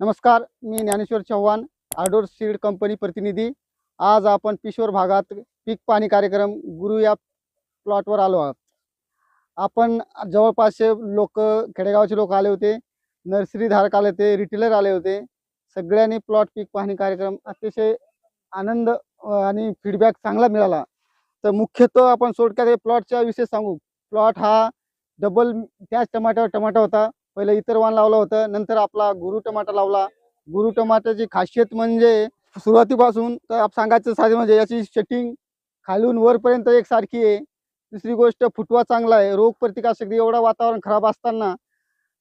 नमस्कार मी Dnyaneshwar Chavan Ador seed company प्रतिनिधी. आज आपण पिशोर भागात पीक पाणी कार्यक्रम गुरु या प्लॉटवर आलो आहोत. आपण जवळपासचे लोक खेडेगावचे लोक आले होते नर्सरीधारक आले होते रिटेलर आले होते. सगळ्यांनी प्लॉट पीक पाहणी कार्यक्रम अतिशय आनंद आणि फीडबॅक चांगला मिळाला. तर मुख्यतः आपण सोडक्यात प्लॉटच्या विषय सांगू. प्लॉट हा डबल त्याच टमाट्यावर टमाटा होता. पहिलं इतर वाण लावलं होतं नंतर आपला गुरु टमाटा लावला. गुरु टमाट्याची खासियत म्हणजे सुरुवातीपासून तर आप सांगायचं साधे म्हणजे याची सेटिंग खालून वरपर्यंत एकसारखी आहे. दुसरी गोष्ट फुटवा चांगला आहे. रोगप्रतिकारशक्ती एवढा वातावरण खराब असताना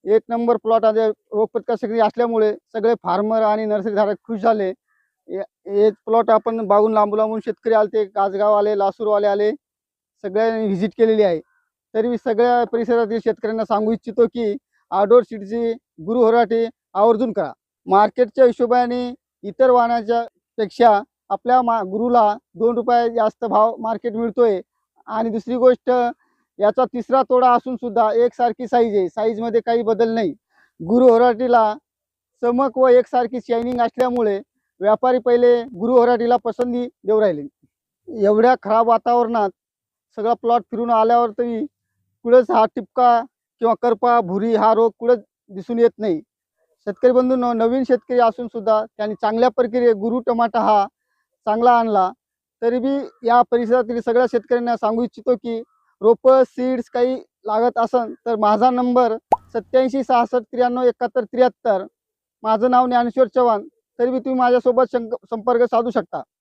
एक नंबर प्लॉट आहे रोगप्रतिकारशक्ती असल्यामुळे सगळे फार्मर आणि नर्सरीधारक खुश झाले. हे प्लॉट आपण बागून लांबून लांबून शेतकरी आले ते गाजगाव आले लासूरवाले आले सगळ्यांनी व्हिजिट केलेली आहे. तरी मी सगळ्या परिसरातील शेतकऱ्यांना सांगू इच्छितो की आउटडोर सीटची गुरु आवर्जून करा. मार्केटच्या हिशोबाने इतर वाहनाच्या पेक्षा आपल्या मा गुरुला दोन रुपये जास्त भाव मार्केट मिळतोय. आणि दुसरी गोष्ट याचा तिसरा तोडा असून सुद्धा एकसारखी साईज आहे. साईजमध्ये काही बदल नाही. गुरु होराटीला चमक व एकसारखी शायनिंग असल्यामुळे व्यापारी पहिले गुरु होराटीला पसंती देऊ राहिले. एवढ्या खराब वातावरणात सगळा प्लॉट फिरून आल्यावर तरी कुठंच हा टिपका किंवा करपा भुरी हा रोग कुठंच दिसून येत नाही. शेतकरी बंधूंनो नवीन शेतकरी असून सुद्धा त्यांनी चांगल्या प्रकारे गुरु टमाटा हा चांगला आणला. तरी बी या परिसरातील सगळ्या शेतकऱ्यांना सांगू इच्छितो की रोपं सीड्स काही लागत असन तर माझा नंबर सत्याऐंशी सहासष्ट त्र्याण्णव एकाहत्तर त्र्याहत्तर. माझं नाव ज्ञानेश्वर चव्हाण. तरी बी तुम्ही माझ्यासोबत शंक संपर्क साधू शकता.